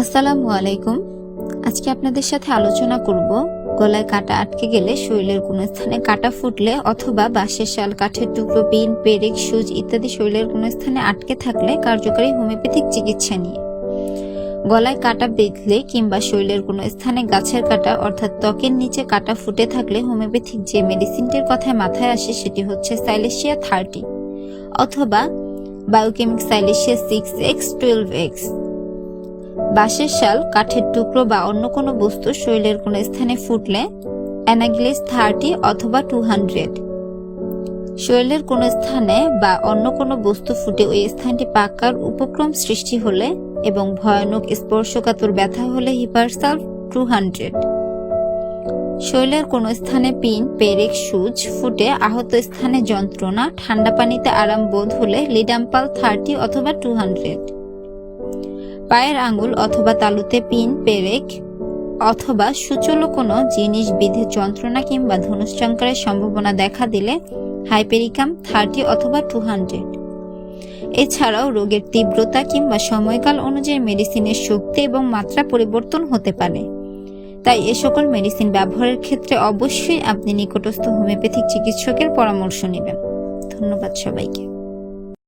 আসসালামু আলাইকুম। আজকে আপনাদের সাথে আলোচনা করব গলায় কাটা আটকে গেলে শরীরের কোনো স্থানে কাটা ফুটলে অথবা বাঁশের শাল, কাঠের টুকরো, পিন, পেরেক, সুচ ইত্যাদি শরীরের কোনো স্থানে আটকে থাকলে কার্যকরী হোমিওপ্যাথিক চিকিৎসা নিয়ে। গলায় কাটা বেঁধলে কিংবা শরীরের কোনো স্থানে গাছের কাটা অর্থাৎ ত্বকের নিচে কাটা ফুটে থাকলে হোমিওপ্যাথিক যে মেডিসিনটির কথায় মাথায় আসে সেটি হচ্ছে সাইলেশিয়া থার্টি অথবা biochemic silicea six x twelve x. বাঁশের শাল, কাঠের টুকরো বা অন্য কোনো বস্তু শরীরের কোনো স্থানে ফুটলে অ্যানাগিলিস থার্টি অথবা টু হান্ড্রেড। শরীরের কোনো স্থানে বা অন্য কোনো বস্তু ফুটে ওই স্থানটি পাকার উপক্রম সৃষ্টি হলে এবং ভয়ানক স্পর্শকাতর ব্যথা হলে হিপারসাল টু হান্ড্রেড। শরীরের কোনো স্থানে পিন, পেরেক, সুচ ফুটে আহত স্থানে যন্ত্রণা, ঠান্ডা পানিতে আরাম বোধ হলে লিডাম্পাল থার্টি অথবা টু হান্ড্রেড। পায়ের আঙ্গুল অথবা তালুতে পিন, পেরেক অথবা সুচলো কোনো জিনিস, বিধে যন্ত্রণা কিংবা ধনুশ্চঙ্করের সম্ভাবনা দেখা দিলে হাইপেরিকাম থার্টি অথবা টু হান্ড্রেড। এছাড়াও রোগের তীব্রতা কিংবা সময়কাল অনুযায়ী মেডিসিনের শক্তি এবং মাত্রা পরিবর্তন হতে পারে। তাই এ সকল মেডিসিন ব্যবহারের ক্ষেত্রে অবশ্যই আপনি নিকটস্থ হোমিওপ্যাথিক চিকিৎসকের পরামর্শ নেবেন। ধন্যবাদ সবাইকে।